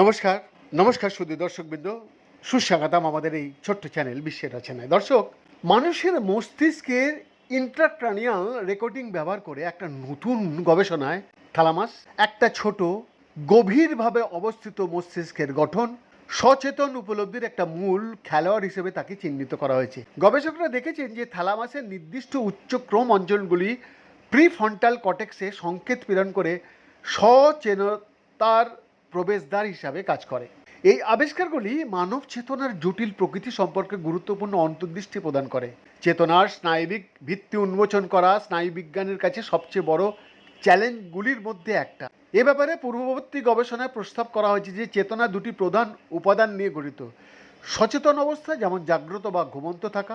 নমস্কার নমস্কার শুধু দর্শকবৃন্দ। সুস্বাগতম আমাদের এই ছোট্ট চ্যানেল বিশ্বের রচনায়। দর্শক, মানুষের মস্তিষ্কের ইন্ট্রাক্রানিয়াল রেকর্ডিং ব্যবহার করে একটা নতুন গবেষণায় থালামাস একটা ছোট, গভীরভাবে অবস্থিত মস্তিষ্কের গঠন, সচেতন উপলব্ধির একটা মূল খেলোয়াড় হিসেবে তাকে চিহ্নিত করা হয়েছে। গবেষকরা দেখেছেন যে থ্যালামাসের নির্দিষ্ট উচ্চক্রম অঞ্চলগুলি প্রিফ্রন্টাল কটেক্সে সংকেত প্রেরণ করে সচেতনতার প্রবেশদ্বার হিসাবে কাজ করে। এই আবিষ্কারগুলি মানব চেতনার জটিল প্রকৃতি সম্পর্কে গুরুত্বপূর্ণ অন্তর্দৃষ্টি প্রদান করে। চেতনার স্নায়বিক ভিত্তি উন্মোচন করা স্নায়ুবিজ্ঞানের কাছে সবচেয়ে বড় চ্যালেঞ্জগুলির মধ্যে একটা। এ ব্যাপারে পূর্ববর্তী গবেষণায় প্রস্তাব করা হয়েছে যে, চেতনা দুটি প্রধান উপাদান নিয়ে গঠিত। সচেতন অবস্থা, যেমন জাগ্রত বা ঘুমন্ত থাকা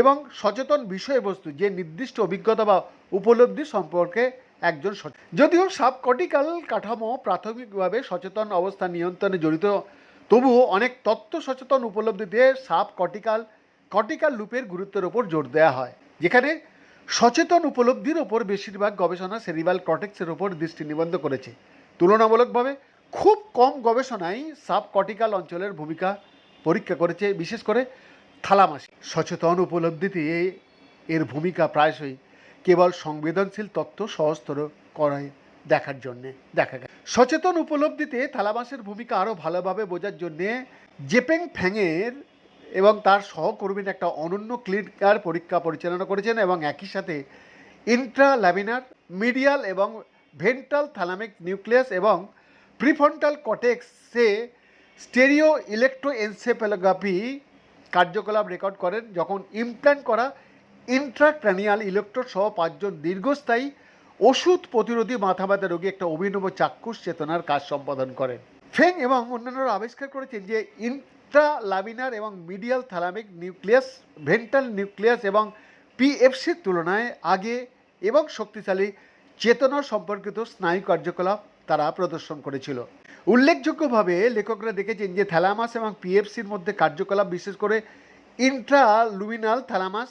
এবং সচেতন বিষয়বস্তু, যে নির্দিষ্ট অভিজ্ঞতা বা উপলব্ধি সম্পর্কে একজন সচেতন। যদিও সাবকটিক্যাল কাঠামো প্রাথমিকভাবে সচেতন অবস্থা নিয়ন্ত্রণে জড়িত, তবুও অনেক তত্ত্ব সচেতন উপলব্ধিতে সাব কর্টিক্যাল লুপের গুরুত্বের ওপর জোর দেওয়া হয়, যেখানে সচেতন উপলব্ধির ওপর বেশিরভাগ গবেষণা সেরিবাল কটেক্সের ওপর দৃষ্টি নিবন্ধ করেছে। তুলনামূলকভাবে খুব কম গবেষণাই সাব কর্টিক্যাল অঞ্চলের ভূমিকা পরীক্ষা করেছে, বিশেষ করে থালামাসি। সচেতন উপলব্ধিতে এর ভূমিকা প্রায়শই কেবল সংবেদনশীল তত্ত্ব সহজতর করায় দেখার জন্যে দেখা গেছে। সচেতন উপলব্ধিতে থালাবাসের ভূমিকা আরও ভালোভাবে বোঝার জন্যে জেপেং ফ্যাংয়ের এবং তার সহকর্মীর একটা অনন্য ক্লিনিকার পরীক্ষা পরিচালনা করেছেন এবং একই সাথে ইন্ট্রাল্যামিনার মিডিয়াল এবং ভেন্ট্রাল থ্যালামিক নিউক্লিয়াস এবং প্রিফ্রন্টাল কটেক্সে স্টেরিও ইলেকট্রোএনসেফেলোগ্রাফি কার্যকলাপ রেকর্ড করেন যখন ইমপ্ল্যান্ট করা ইন্ট্রাক্রানিয়াল ইলেকট্রোড সহ পাঁচজন দীর্ঘস্থায়ী ওষুধ প্রতিরোধী মাথা ব্যথা রোগী একটা অভিনব চাক্ষুষ চেতনার কাজ সম্পাদন করেন। ফেং এবং অন্যান্যরা আবিষ্কার করেছেন যে ইন্ট্রালামিনার এবং medial thalamic nucleus ventral nucleus এবং পিএফসির তুলনায় আগে এবং শক্তিশালী চেতনা সম্পর্কিত স্নায়ু কার্যকলাপ তারা প্রদর্শন করেছিল। উল্লেখযোগ্যভাবে লেখকরা দেখেছেন যে থ্যালামাস এবং পিএফসির মধ্যে কার্যকলাপ বিশেষ করে ইন্ট্রালুমিনাল থ্যালামাস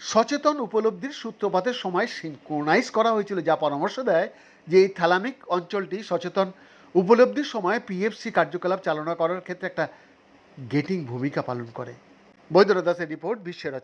সচেতন উপলব্ধির সূত্রপাতের সময় সিনক্রোনাইজ করা হয়েছিল, যা পরামর্শ দেয় যে এই থ্যালামিক অঞ্চলটি সচেতন উপলব্ধির সময় পিএফসি কার্যকলাপ চালনা করার ক্ষেত্রে একটা গেটিং ভূমিকা পালন করে। বৈদ্যনাথ দাসের রিপোর্ট বিশ্বের